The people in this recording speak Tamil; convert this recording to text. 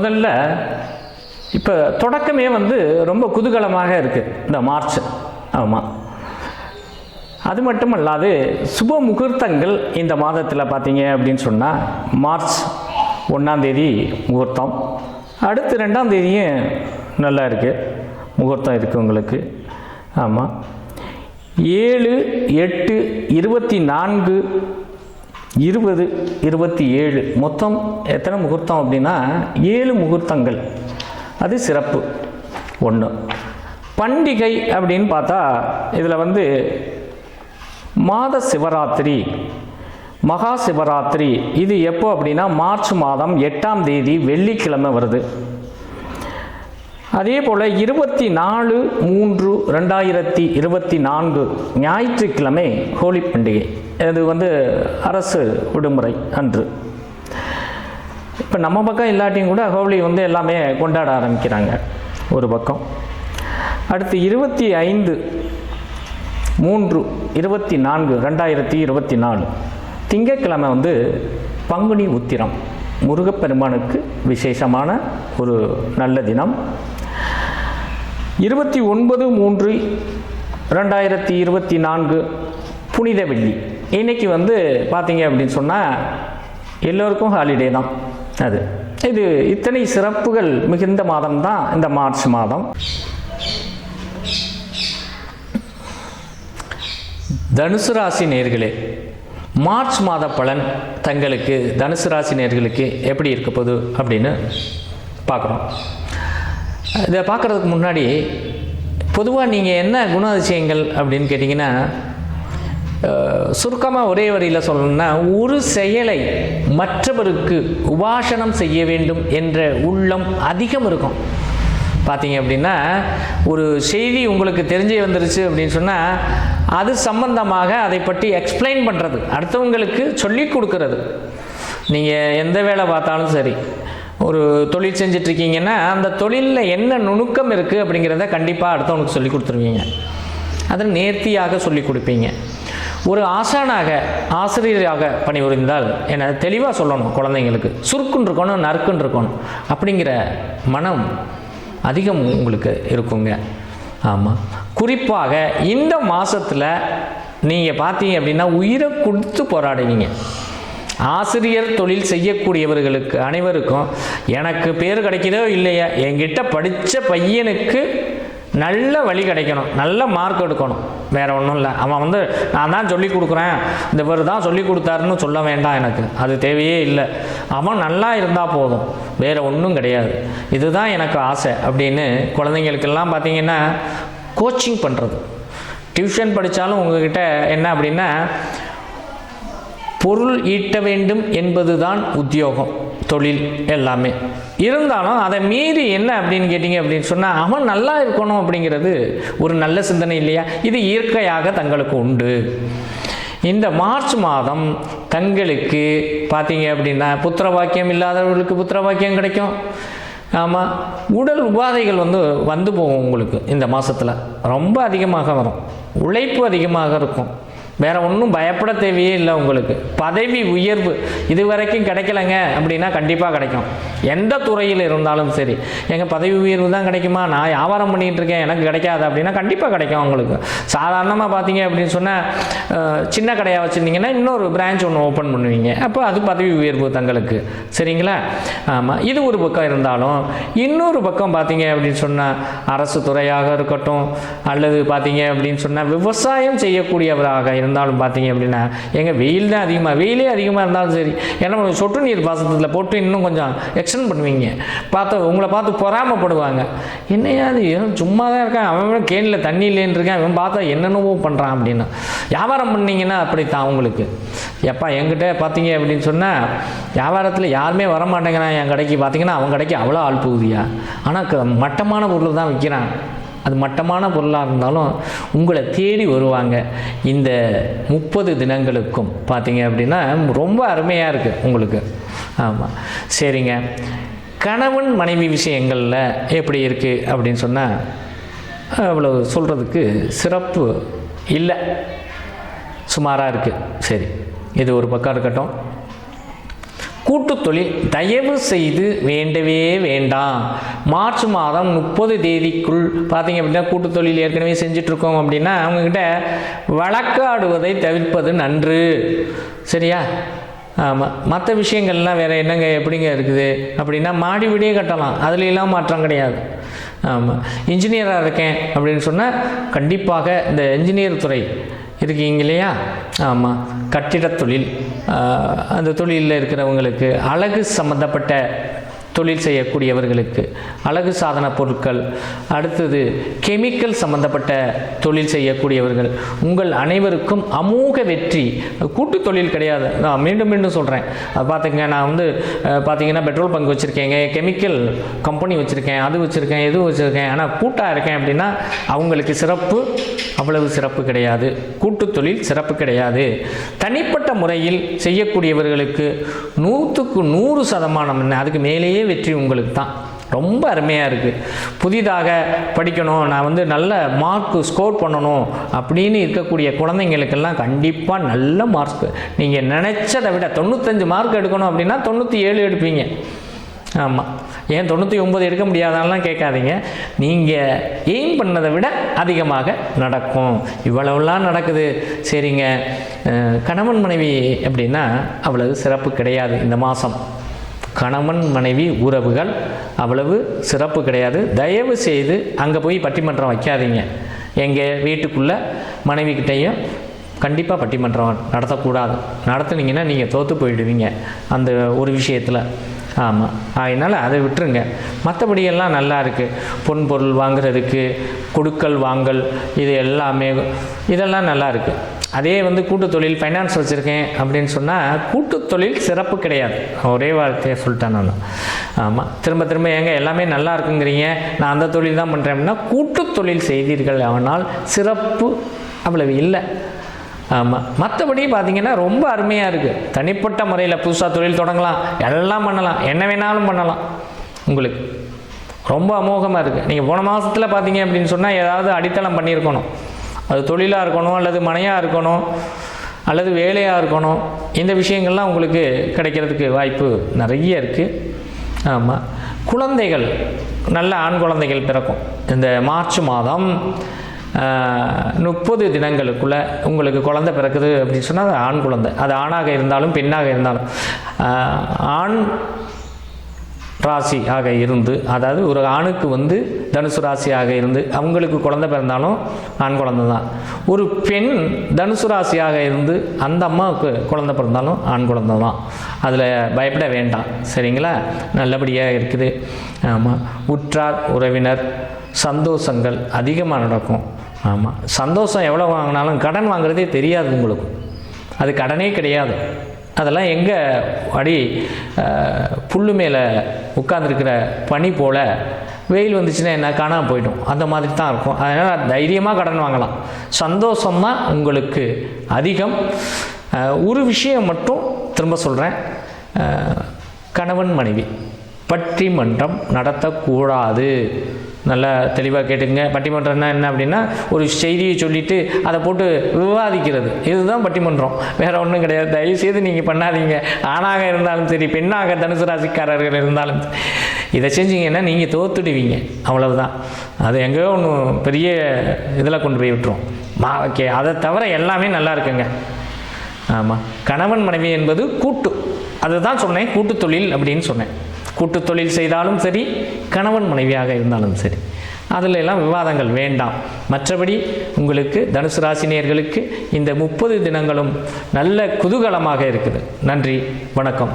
முதல்ல இப்போ தொடக்கமே வந்து ரொம்ப குதூகலமாக இருக்குது இந்த மார்ச். ஆமாம் அது மட்டும் அல்லாது சுப முகூர்த்தங்கள் இந்த மாதத்தில் பார்த்தீங்க அப்படின்னு சொன்னால் மார்ச் ஒன்றாம் தேதி முகூர்த்தம். அடுத்து ரெண்டாம் தேதியும் நல்லா இருக்குது முகூர்த்தம் இருக்குது உங்களுக்கு. ஆமாம் ஏழு எட்டு இருபத்தி நான்கு இருபது இருபத்தி ஏழு. மொத்தம் எத்தனை முகூர்த்தம் அப்படின்னா ஏழு முகூர்த்தங்கள். அது சிறப்பு. ஒன்று பண்டிகை அப்படின்னு பார்த்தா இதில் வந்து மாத சிவராத்திரி மகா சிவராத்திரி. இது எப்போ அப்படின்னா மார்ச் மாதம் எட்டாம் தேதி வெள்ளிக்கிழமை வருது. அதே போல் இருபத்தி நாலு மூன்று ரெண்டாயிரத்தி இருபத்தி நான்கு ஞாயிற்றுக்கிழமை ஹோலி பண்டிகை. இது வந்து அரசு விடுமுறை அன்று. இப்போ நம்ம பக்கம் இல்லாட்டியும் கூட ஹோலி வந்து எல்லாமே கொண்டாட ஆரம்பிக்கிறாங்க ஒரு பக்கம். அடுத்து இருபத்தி ஐந்து மூன்று இருபத்தி நான்கு ரெண்டாயிரத்தி இருபத்தி நாலு திங்கட்கிழமை வந்து பங்குனி உத்திரம். முருகப்பெருமானுக்கு விசேஷமான ஒரு நல்ல தினம். இருபத்தி ஒன்பது மூன்று ரெண்டாயிரத்தி இருபத்தி நான்கு புனித வெள்ளி. இன்னைக்கு வந்து பார்த்தீங்க அப்படின்னு சொன்னால் எல்லோருக்கும் ஹாலிடே தான். அது. இது இத்தனை சிறப்புகள் மிகுந்த மாதம் தான் இந்த மார்ச் மாதம். தனுசு ராசி நேர்களே மார்ச் மாத பலன் தங்களுக்கு தனுசு ராசி நேர்களுக்கு எப்படி இருக்க போகுது அப்படின்னு பார்க்குறோம். இதை பார்க்குறதுக்கு முன்னாடி பொதுவாக நீங்கள் என்ன குணாதிசயங்கள் அப்படின்னு கேட்டிங்கன்னா சுருக்கமாக ஒரே வரியில் சொல்லணும்னா ஒரு செயலை மற்றவருக்கு உபாசனம் செய்ய வேண்டும் என்ற உள்ளம் அதிகம் இருக்கும். பார்த்தீங்க அப்படின்னா ஒரு செய்தி உங்களுக்கு தெரிஞ்சு வந்துருச்சு அப்படின்னு சொன்னால் அது சம்பந்தமாக அதை பற்றி எக்ஸ்பிளைன் பண்ணுறது அடுத்தவங்களுக்கு சொல்லி கொடுக்கறது. நீங்கள் எந்த வேலை பார்த்தாலும் சரி ஒரு தொழில் செஞ்சிட்ருக்கீங்கன்னா அந்த தொழிலில் என்ன நுணுக்கம் இருக்குது அப்படிங்கிறத கண்டிப்பாக அடுத்தவனுக்கு சொல்லி கொடுத்துருவீங்க. அதை நேர்த்தியாக சொல்லி கொடுப்பீங்க. ஒரு ஆசானாக ஆசிரியராக பணிபுரிந்தால் என தெளிவாக சொல்லணும் குழந்தைங்களுக்கு. சுருக்குன்னு இருக்கணும் நறுக்குன்னு இருக்கணும். அப்படிங்கிற மனம் அதிகம் உங்களுக்கு இருக்குங்க. ஆமாம் குறிப்பாக இந்த மாதத்தில் நீங்கள் பார்த்தீங்க அப்படின்னா உயிரை கொடுத்து போராடுவீங்க. ஆசிரியர் தொழில் செய்யக்கூடியவர்களுக்கு அனைவருக்கும் எனக்கு பேர் கிடைக்குதோ இல்லையா என்கிட்ட படித்த பையனுக்கு நல்ல வழி கிடைக்கணும். நல்ல மார்க் எடுக்கணும். வேறு ஒன்றும் இல்லை. அவன் வந்து நான் தான் சொல்லி கொடுக்குறேன். இந்த பேர் தான் சொல்லி கொடுத்தாருன்னு சொல்ல வேண்டாம் எனக்கு. அது தேவையே இல்லை. அவன் நல்லா இருந்தால் போதும். வேறு ஒன்றும் கிடையாது. இதுதான் எனக்கு ஆசை. அப்படின்னு குழந்தைங்களுக்கெல்லாம் பார்த்தீங்கன்னா கோச்சிங் பண்ணுறது டியூஷன் படித்தாலும் உங்ககிட்ட என்ன அப்படின்னா பொருள் ஈட்ட வேண்டும் என்பதுதான் உத்தியோகம் தொழில் எல்லாமே. இருந்தாலும் அதை மீறி என்ன அப்படின்னு கேட்டிங்க அப்படின்னு சொன்னால் அவன் நல்லா இருக்கணும் அப்படிங்கிறது ஒரு நல்ல சிந்தனை இல்லையா? இது இயற்கையாக தங்களுக்கு உண்டு. இந்த மார்ச் மாதம் தங்களுக்கு பார்த்தீங்க அப்படின்னா புத்திர வாக்கியம் இல்லாதவர்களுக்கு புத்திர வாக்கியம் கிடைக்கும். ஆமாம் உடல் உபாதைகள் வந்து வந்து போகும் உங்களுக்கு இந்த மாதத்தில் ரொம்ப அதிகமாக வரும். உழைப்பு அதிகமாக இருக்கும். வேற ஒன்றும் பயப்பட தேவையே இல்லை உங்களுக்கு. பதவி உயர்வு இது வரைக்கும் கிடைக்கலங்க அப்படின்னா கண்டிப்பாக கிடைக்கும். எந்த துறையில் இருந்தாலும் சரி. எங்கள் பதவி உயர்வு தான் கிடைக்குமா? நான் வியாபாரம் பண்ணிகிட்டு இருக்கேன் எனக்கு கிடைக்காது அப்படின்னா கண்டிப்பாக கிடைக்கும் உங்களுக்கு சாதாரணமாக பார்த்தீங்க அப்படின்னு சொன்னால் சின்ன கடையாக வச்சுருந்தீங்கன்னா இன்னொரு பிரான்ச் ஒன்று ஓப்பன் பண்ணுவீங்க. அப்போ அது பதவி உயர்வு தங்களுக்கு. சரிங்களா? ஆமாம் இது ஒரு பக்கம் இருந்தாலும் இன்னொரு பக்கம் பார்த்தீங்க அப்படின்னு சொன்னால் அரசு துறையாக இருக்கட்டும் அல்லது பார்த்தீங்க அப்படின்னு சொன்னால் விவசாயம் செய்யக்கூடியவராக இருந்தாலும் பார்த்தீங்க அப்படின்னா எங்கள் வெயில் தான் அதிகமாக வெயிலே அதிகமாக இருந்தாலும் சரி ஏன்னா சொட்டு நீர் பாசனத்தில் போட்டு இன்னும் கொஞ்சம் எக்ஸ்டெண்ட் பண்ணுவீங்க. பார்த்து உங்களை பார்த்து பொறாமப்படுவாங்க. என்னையா அது ஏன் சும்மா தான் இருக்கான்? அவன் கேனில் தண்ணி இல்லைன்னு இருக்கான். அவன் பார்த்தா என்னென்னவோ பண்ணுறான் அப்படின்னு. வியாபாரம் பண்ணீங்கன்னா அப்படித்தான் அவங்களுக்கு எப்பா என்கிட்ட பார்த்தீங்க அப்படின்னு சொன்னால் வியாபாரத்தில் யாருமே வர மாட்டேங்கிறான் என் கடைக்கு பார்த்தீங்கன்னா அவன் கடைக்கு அவ்வளோ ஆள் போகுதியா ஆனால் க மட்டமான பொருள் தான் விற்கிறான். அது மட்டமான பொருளாக இருந்தாலும் உங்களை தேடி வருவாங்க. இந்த முப்பது தினங்களுக்கும் பார்த்தீங்க அப்படின்னா ரொம்ப அருமையாக இருக்குது உங்களுக்கு. ஆமாம் சரிங்க. கணவன் மனைவி விஷயங்களில் எப்படி இருக்குது அப்படின்னு சொன்னால் அவ்வளோ சொல்கிறதுக்கு சிறப்பு இல்லை. சுமாராக இருக்குது சரி. இது ஒரு பக்கம் இருக்கட்டும். கூட்டு தொழில் தயவு செய்து வேண்டவே வேண்டாம். மார்ச் மாதம் முப்பது தேதிக்குள் பார்த்தீங்க அப்படின்னா கூட்டு தொழில் ஏற்கனவே செஞ்சிட்ருக்கோம் அப்படின்னா அவங்கக்கிட்ட வழக்காடுவதை தவிர்ப்பது நன்று. சரியா? ஆமாம் மற்ற விஷயங்கள்லாம் வேறு என்னங்க எப்படிங்க இருக்குது? அப்படின்னா மாடி வீடே கட்டலாம். அதுலெல்லாம் மாற்றம் கிடையாது. ஆமாம் இன்ஜினியராக இருக்கேன் அப்படின்னு சொன்னால் கண்டிப்பாக இந்த இன்ஜினியர் துறை இருக்கீங்க இல்லையா ஆமாம் கட்டிடத் தொழில். அந்த தொழிலில் இருக்கிறவங்களுக்கு அழகு சம்மந்தப்பட்ட தொழில் செய்யக்கூடியவர்களுக்கு. அழகு சாதன பொருட்கள். அடுத்தது கெமிக்கல் சம்பந்தப்பட்ட தொழில் செய்யக்கூடியவர்கள். உங்கள் அனைவருக்கும் அமோக வெற்றி. கூட்டு தொழில் கிடையாது. நான் மீண்டும் மீண்டும் சொல்கிறேன் அது பார்த்துங்க நான் வந்து பார்த்தீங்கன்னா பெட்ரோல் பங்க் வச்சுருக்கேங்க கெமிக்கல் கம்பெனி வச்சுருக்கேன் அது வச்சுருக்கேன் எதுவும் வச்சுருக்கேன். ஆனால் கூட்டாக இருக்கேன் அப்படின்னா அவங்களுக்கு சிறப்பு அவ்வளவு சிறப்பு கிடையாது. கூட்டு தொழில் சிறப்பு கிடையாது. தனிப்பட்ட முறையில் செய்யக்கூடியவர்களுக்கு நூற்றுக்கு நூறு சதமானம் என்ன? அதுக்கு மேலேயே வெற்றி உங்களுக்கு தான் ரொம்ப அருமையாக இருக்குது புதிதாக படிக்கணும் நான் வந்து நல்ல மார்க்கு ஸ்கோர் பண்ணணும் அப்படின்னு இருக்கக்கூடிய குழந்தைங்களுக்கெல்லாம் கண்டிப்பாக நல்ல மார்க் நீங்கள் நினச்சதை விட தொண்ணூத்தஞ்சு மார்க் எடுக்கணும் அப்படின்னா தொண்ணூற்றி ஏழு எடுப்பீங்க. ஆமாம் ஏன் தொண்ணூற்றி ஒம்பது எடுக்க முடியாதான்லாம் கேட்காதீங்க. நீங்கள் எய்ம் பண்ணதை விட அதிகமாக நடக்கும். இவ்வளவுலாம் நடக்குது. சரிங்க. கணவன் மனைவி அப்படின்னா அவ்வளவு சிறப்பு கிடையாது இந்த மாதம் கணவன் மனைவி உறவுகள் அவ்வளவு சிறப்பு கிடையாது. தயவு செய்து அங்கே போய் பட்டிமன்றம் வைக்காதீங்க. எங்கள் வீட்டுக்குள்ளே மனைவிக்கிட்டேயும் கண்டிப்பாக பட்டிமன்றம் நடத்தக்கூடாது. நடத்துனீங்கன்னா நீங்கள் தோற்று போயிடுவீங்க அந்த ஒரு விஷயத்தில். ஆமாம் அதனால் அதை விட்டுருங்க. மற்றபடியெல்லாம் நல்லா இருக்குது பொன் பொருள் வாங்குறதுக்கு கொடுக்கல் வாங்கல் இது எல்லாமே இதெல்லாம் நல்லா இருக்குது அதே வந்து கூட்டுத்தொழில் ஃபைனான்ஸ் வச்சுருக்கேன் அப்படின்னு சொன்னால் கூட்டுத்தொழில் சிறப்பு கிடையாது. ஒரே வார்த்தையை சொல்லிட்டேன் நான். ஆமாம் திரும்ப திரும்ப ஏங்க எல்லாமே நல்லா இருக்குங்கிறீங்க. நான் அந்த தொழில் தான் பண்ணுறேன் அப்படின்னா கூட்டுத் தொழில் செய்தீர்கள் ஆனால் சிறப்பு அவ்வளவு இல்லை. ஆமாம் மற்றபடி பார்த்திங்கன்னா ரொம்ப அருமையாக இருக்குது தனிப்பட்ட முறையில் புதுசாக தொழில் தொடங்கலாம். எல்லாம் பண்ணலாம். என்ன வேணாலும் பண்ணலாம். உங்களுக்கு ரொம்ப அமோகமாக இருக்குது நீங்கள் போன மாதத்தில் பார்த்தீங்க அப்படின்னு சொன்னால் ஏதாவது அடித்தளம் பண்ணியிருக்கணும். அது தொழிலாக இருக்கணும் அல்லது மனையாக இருக்கணும் அல்லது வேலையாக இருக்கணும் இந்த விஷயங்கள்லாம் உங்களுக்கு கிடைக்கிறதுக்கு வாய்ப்பு நிறைய இருக்குது ஆமாம் குழந்தைகள் நல்ல ஆண் குழந்தைகள் பிறக்கும். இந்த மார்ச் மாதம் முப்பது தினங்களுக்குள்ளே உங்களுக்கு குழந்தை பிறக்குது அப்படின்னு சொன்னால் அது ஆண் குழந்தை. அது ஆணாக இருந்தாலும் பெண்ணாக இருந்தாலும். ஆண் ராசி ஆக இருந்து அதாவது ஒரு ஆணுக்கு வந்து தனுசு ராசியாக இருந்து அவங்களுக்கு குழந்தை பிறந்தாலும் ஆண் குழந்தை தான். ஒரு பெண் தனுசு ராசியாக இருந்து அந்த அம்மாவுக்கு குழந்தை பிறந்தாலும் ஆண் குழந்தை தான். அதில் பயப்பட வேண்டாம். சரிங்களா? நல்லபடியாக இருக்குது. ஆமாம் உற்றார் உறவினர் சந்தோஷங்கள் அதிகமாக நடக்கும். ஆமாம் சந்தோஷம் எவ்வளோ வாங்கினாலும் கடன் வாங்குறதே தெரியாது உங்களுக்கு. அது கடனே கிடையாது. அதெல்லாம் எங்கே அடி புல்லு மேலே உட்காந்துருக்கிற பனி போல் வெயில் வந்துச்சுன்னா என்ன காணாமல் போயிடும். அந்த மாதிரி தான் இருக்கும். அதனால் தைரியமாக கடன் வாங்கலாம். சந்தோஷம்தான் உங்களுக்கு அதிகம். ஒரு விஷயம் மட்டும் திரும்ப சொல்கிறேன் கணவன் மனைவி. பட்டிமன்றம் நடத்தக்கூடாது. நல்லா தெளிவாக கேட்டுக்கங்க. பட்டிமன்றம்னா என்ன அப்படின்னா ஒரு செய்தியை சொல்லிட்டு அதை போட்டு விவாதிக்கிறது. இதுதான் பட்டிமன்றம். வேற ஒன்றும் கிடையாது. தயவுசெய்து நீங்கள் பண்ணாதீங்க. ஆணாக இருந்தாலும் சரி பெண்ணாக தனுசு ராசிக்காரர்கள் இருந்தாலும் இதை செஞ்சீங்கன்னா நீங்கள் தோத்துடுவீங்க. அவ்வளவுதான். அது எங்கேயோ ஒன்று பெரிய இதில் கொண்டு போய் விட்டுரும். மா ஓகே. அதை தவிர எல்லாமே நல்லா இருக்குங்க. ஆமாம் கணவன் மனைவி என்பது கூட்டு. அதுதான் சொன்னேன். கூட்டு தொழில் அப்படின்னு சொன்னேன். கூட்டு தொழில் செய்தாலும் சரி கணவன் மனைவியாக இருந்தாலும் சரி. அதில் எல்லாம் விவாதங்கள் வேண்டாம். மற்றபடி உங்களுக்கு தனுசு ராசினியர்களுக்கு இந்த முப்பது தினங்களும் நல்ல குதூகலமாக இருக்குது. நன்றி வணக்கம்.